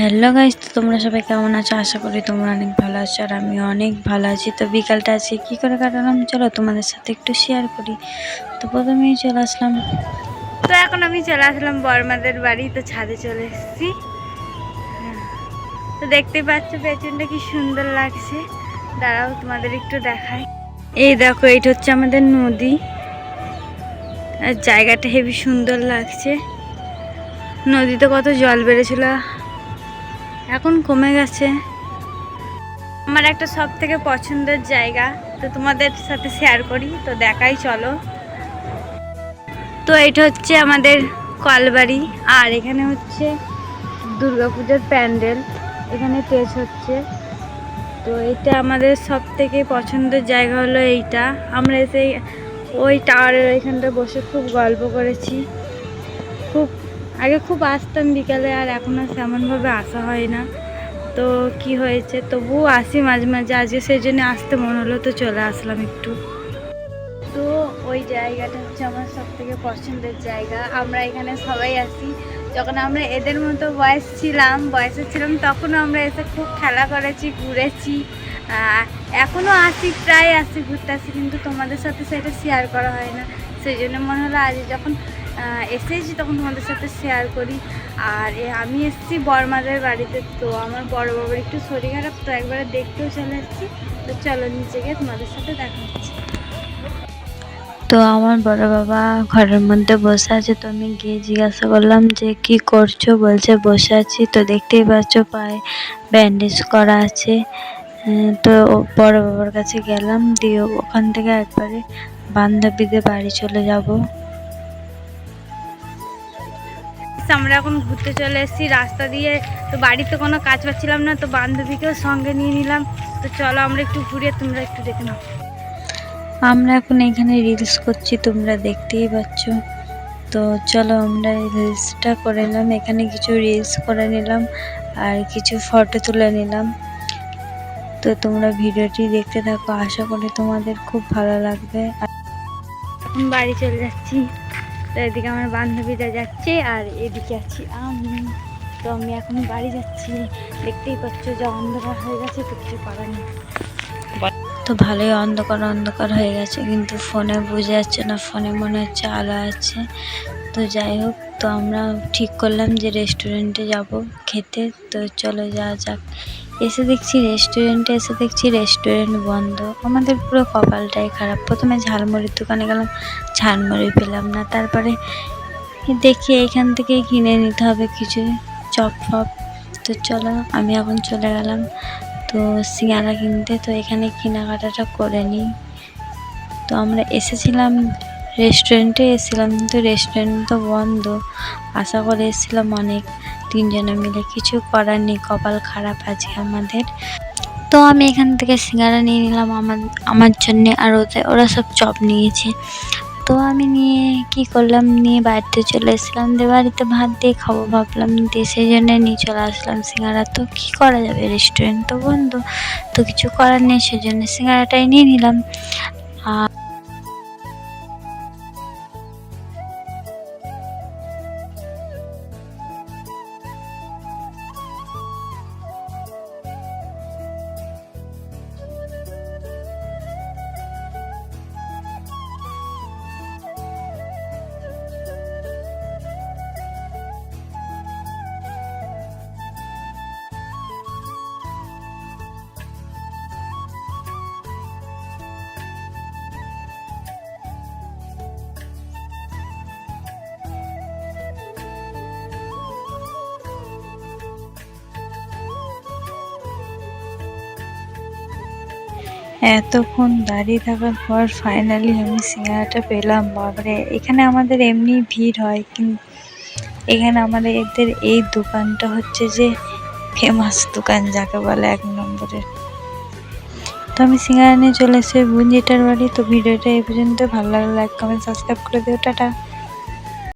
Hello guys তো তোমরা সবাই কেমন আছো? আশা করি তোমরা অনেক ভালো আছো আর আমি অনেক ভালো আছি। তো বিকালটা আজকে কী করে কাটালাম? চলো তোমাদের সাথে একটু শেয়ার করি। তো প্রথমেই চলে আসলাম। তো এখন আমি চলে আসলাম বর্মাদের বাড়ি, তো ছাদে চলে এসেছি। তো দেখতে পাচ্ছ পেছনটা কি সুন্দর লাগছে। দাঁড়াও, তোমাদের একটু দেখাই। এই দেখো, এইটা হচ্ছে আমাদের নদী। আর জায়গাটা হেবি সুন্দর লাগছে। নদীতে কত জল বেড়েছিল। এখন কমে গেছে। আমার একটা সব থেকে পছন্দের জায়গা, তো তোমাদের সাথে শেয়ার করি, তো দেখাই চলো। তো এটা হচ্ছে আমাদের কলবাড়ি, আর এখানে হচ্ছে দুর্গাপূজার প্যান্ডেল, এখানে টেজ হচ্ছে। তো এটা আমাদের সব থেকে পছন্দের জায়গা হলো এইটা। আমরা এসে ওই টাওয়ারের ওইখানটা বসে খুব গল্প করেছি। আগে খুব আসতাম বিকালে আর এখন আর তেমনভাবে আসা হয় না। তো কি হয়েছে? তবুও আসি মাঝে মাঝে। আজকে সেই জন্য আসতে মনে হলো, তো চলে আসলাম একটু। তো ওই জায়গাটা হচ্ছে আমার সব থেকে পছন্দের জায়গা। আমরা এখানে সবাই আসি। যখন আমরা এদের মতো বয়স ছিলাম, বয়সে ছিলাম, তখনও আমরা এসে খুব খেলা করেছি, ঘুরেছি। এখনও আসি, প্রায় আসি, ঘুরতে আসি, কিন্তু তোমাদের সাথে সেটা শেয়ার করা হয় না। সেই জন্য মনে হলো আজ যখন এসেছি তখন তোমাদের সাথে শেয়ার করি। আর আমি এসেছি বড়মাদের বাড়িতে, তো আমার বড় বাবার একটু শরীর খারাপ, তো একবারে দেখতেও চলে এসেছি। তো চলো নিচে গিয়ে তোমাদের সাথে দেখা হচ্ছে। তো আমার বড় বাবা ঘরের মধ্যে বসে আছে, তো আমি গিয়ে জিজ্ঞাসা করলাম যে, কি করছ? বলছে, বসে আছি। তো দেখতেই পাচ্ছ পায়ে ব্যান্ডেজ করা আছে। তো বড় বাবার কাছে গেলাম, দিয়ে ওখান থেকে একবারে বান্ধবীদের বাড়ি চলে যাব। আমরা এখন ঘুরতে চলে এসেছি রাস্তা দিয়ে। তো বাড়িতে কোনো কাজ পাচ্ছিলাম না তো বান্ধবীকেও সঙ্গে নিয়ে নিলাম। তো চলো আমরা একটু ঘুরে তোমরা একটু দেখে নাও। আমরা এখন এখানে রিলস করছি তোমরা দেখতেই পাচ্ছ। তো চলো আমরা রিলসটা করে নিলাম। এখানে কিছু রিলস করে নিলাম আর কিছু ফটো তুলে নিলাম। তো তোমরা ভিডিওটি দেখতে থাকো আশা করি তোমাদের খুব ভালো লাগবে। এখন বাড়ি চলে যাচ্ছি। তো এদিকে আমার বান্ধবীরা যাচ্ছে আর এদিকে আছি আমি। তো আমি এখন বাড়ি যাচ্ছি। দেখতেই পাচ্ছ যে অন্ধকার হয়ে গেছে, তো কিছু করার নেই। তো ভালোই অন্ধকার অন্ধকার হয়ে গেছে, কিন্তু ফোনে বোঝা যাচ্ছে না, ফোনে মনে হচ্ছে আলো আছে। তো যাই হোক, তো আমরা ঠিক করলাম যে রেস্টুরেন্টে যাব খেতে। তো চলো যাওয়া যাক। এসে দেখছি রেস্টুরেন্টে এসে দেখছি রেস্টুরেন্ট বন্ধ। আমাদের পুরো কপালটাই খারাপ। প্রথমে ঝালমুড়ির দোকানে গেলাম, ঝালমুড়ি পেলাম না। তারপরে দেখি এখান থেকে কিনে নিতে হবে কিছু চপ ফপ। তো চলো, আমি এখন চলে গেলাম। তো সিঙ্গারা কিনতে, তো এখানে কেনাকাটাটা করে নিই। তো আমরা এসেছিলাম রেস্টুরেন্টে এসেছিলাম, কিন্তু রেস্টুরেন্ট তো বন্ধ। আশা করে এসেছিলাম অনেক তিনজনে মিলে। কিছু করার নেই, কপাল খারাপ আছে আমাদের। তো আমি এখান থেকে সিঙ্গারা নিয়ে নিলাম আমার আমার জন্যে, আর ওদের ওরা সব চপ নিয়েছে। তো আমি নিয়ে কি করলাম, নিয়ে বাড়িতে চলে এসেছিলাম। দিয়ে বাড়িতে ভাত দিয়ে খাব ভাবলাম, দিয়ে সেই জন্য নিয়ে চলে আসলাম সিঙ্গারা। তো কী করা যাবে? রেস্টুরেন্ট তো বন্ধ, তো কিছু করার নেই সেই সেজন্য সিঙ্গারাটাই নিয়ে নিলাম। এতক্ষণ দাঁড়িয়ে থাকার পর ফাইনালি আমি সিঙ্গারাটা পেলাম বাবারে এখানে আমাদের এমনি ভিড় হয় কিন্তু এখানে আমাদের এদের এই দোকানটা হচ্ছে যে ফেমাস দোকান, যাকে বলে এক নম্বরের। তো আমি সিঙ্গারা নিয়ে চলে এসেছি বুঞ্জিটার বাড়ি। তো ভিডিওটা এই পর্যন্ত, ভালো লাগলে লাইক কমেন্ট সাবস্ক্রাইব করে দিও, টাটা।